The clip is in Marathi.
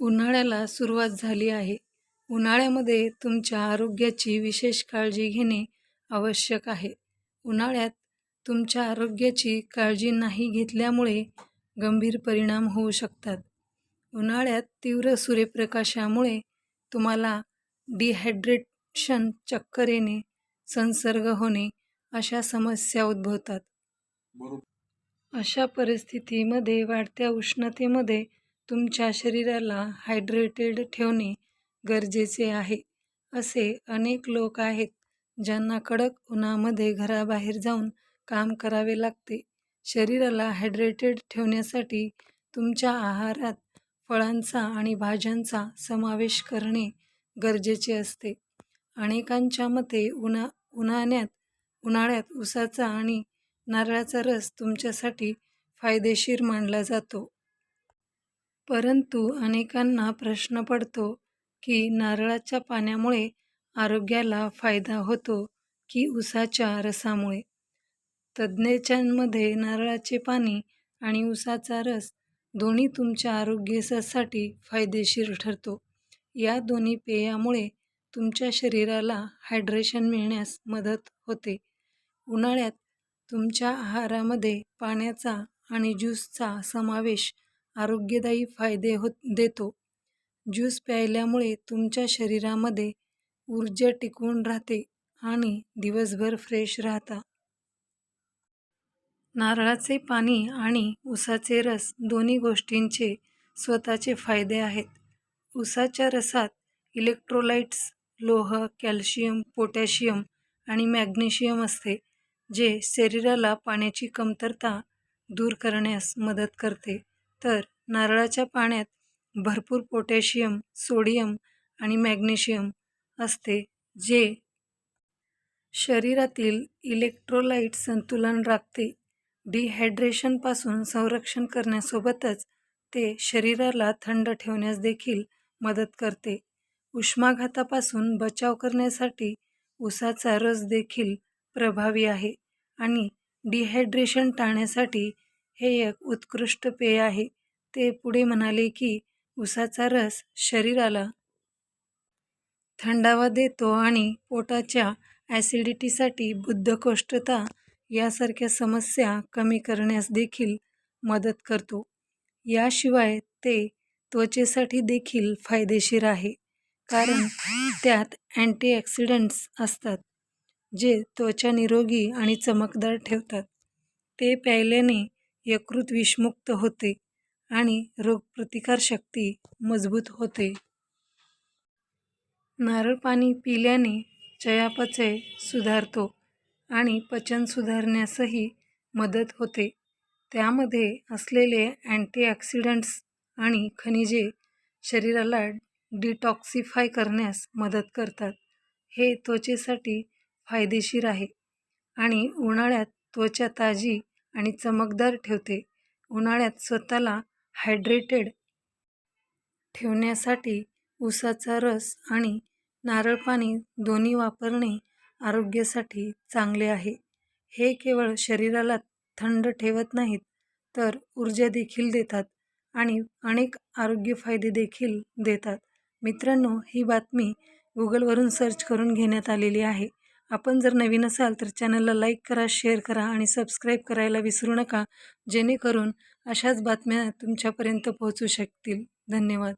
उन्हाळ्याला सुरुवात झाली आहे. उन्हाळ्यामध्ये तुमच्या आरोग्याची विशेष काळजी घेणे आवश्यक आहे. उन्हाळ्यात तुमच्या आरोग्याची काळजी नाही घेतल्यामुळे गंभीर परिणाम होऊ शकतात. उन्हाळ्यात तीव्र सूर्यप्रकाशामुळे तुम्हाला डिहायड्रेशन, चक्कर येणे, संसर्ग होणे अशा समस्या उद्भवतात. अशा परिस्थितीमध्ये वाढत्या उष्णतेमध्ये तुमच्या शरीराला हायड्रेटेड ठेवणे गरजेचे आहे. असे अनेक लोक आहेत ज्यांना कडक उन्हामध्ये घराबाहेर जाऊन काम करावे लागते. शरीराला हायड्रेटेड ठेवण्यासाठी तुमच्या आहारात फळांचा आणि भाज्यांचा समावेश करणे गरजेचे असते. अनेकांच्या मते उन्हा उन्हाण्यात उन्हाळ्यात उसाचा आणि नारळाचा रस तुमच्यासाठी फायदेशीर मानला जातो. परंतु अनेकांना प्रश्न पडतो की नारळाच्या पाण्यामुळे आरोग्याला फायदा होतो की उसाच्या रसामुळे? तज्ज्ञांमध्ये नारळाचे पाणी आणि उसाचा रस दोन्ही तुमच्या आरोग्यासाठी फायदेशीर ठरतो. या दोन्ही पेयामुळे तुमच्या शरीराला हायड्रेशन मिळण्यास मदत होते. उन्हाळ्यात तुमच्या आहारामध्ये पाण्याचा आणि ज्यूसचा समावेश आरोग्यदायी फायदे देतो. ज्यूस प्यायल्यामुळे तुमच्या शरीरामध्ये ऊर्जा टिकून राहते आणि दिवसभर फ्रेश राहता. नारळाचे पाणी आणि उसाचे रस दोन्ही गोष्टींचे स्वतःचे फायदे आहेत. उसाच्या रसात इलेक्ट्रोलाइट्स, लोह, कॅल्शियम, पोटॅशियम आणि मॅग्नेशियम असते, जे शरीराला पाण्याची कमतरता दूर करण्यास मदत करते. तर नारळाच्या पाण्यात भरपूर पोटॅशियम, सोडियम आणि मॅग्नेशियम असते, जे शरीरातील इलेक्ट्रोलाइट संतुलन राखते. डिहायड्रेशनपासून संरक्षण करण्यासोबतच ते शरीराला थंड ठेवण्यास देखील मदत करते. उष्माघातापासून बचाव करण्यासाठी उसाचा रस देखील प्रभावी आहे आणि डिहायड्रेशन टाळण्यासाठी हे एक उत्कृष्ट पेय आहे. ते पुढे म्हणाले की, उसाचा रस शरीराला थंडावा देतो आणि पोटाच्या ॲसिडिटीसाठी, बुद्धकोष्ठता यासारख्या समस्या कमी करण्यास देखील मदत करतो. याशिवाय ते त्वचेसाठी देखील फायदेशीर आहे, कारण त्यात अँटीऑक्सिडंट्स असतात, जे त्वचा निरोगी आणि चमकदार ठेवतात. ते प्यायल्याने यकृत विषमुक्त होते आणि रोगप्रतिकारशक्ती मजबूत होते. नारळ पाणी पिल्याने चयापचय सुधारतो आणि पचन सुधारण्यासही मदत होते. त्यामध्ये असलेले अँटीऑक्सिडंट्स आणि खनिजे शरीराला डिटॉक्सिफाय करण्यास मदत करतात. हे त्वचेसाठी फायदेशीर आहे आणि उन्हाळ्यात त्वचा ताजी आणि चमकदार ठेवते. उन्हाळ्यात स्वतःला हायड्रेटेड ठेवण्यासाठी उसाचा रस आणि नारळ पाणी दोन्ही वापरणे आरोग्यासाठी चांगले आहे. हे केवळ शरीराला थंड ठेवत नाहीत, तर ऊर्जा देखील देतात आणि अनेक आरोग्य फायदे देखील देतात. मित्रांनो, ही बातमी गुगलवरून सर्च करून घेण्यात आलेली आहे. आपण जर नवीन असाल तर चॅनलला लाईक करा, शेअर करा आणि सबस्क्राईब करायला विसरू नका, जेणेकरून अशाच बातम्या तुमच्यापर्यंत पोहोचू शकतील. धन्यवाद.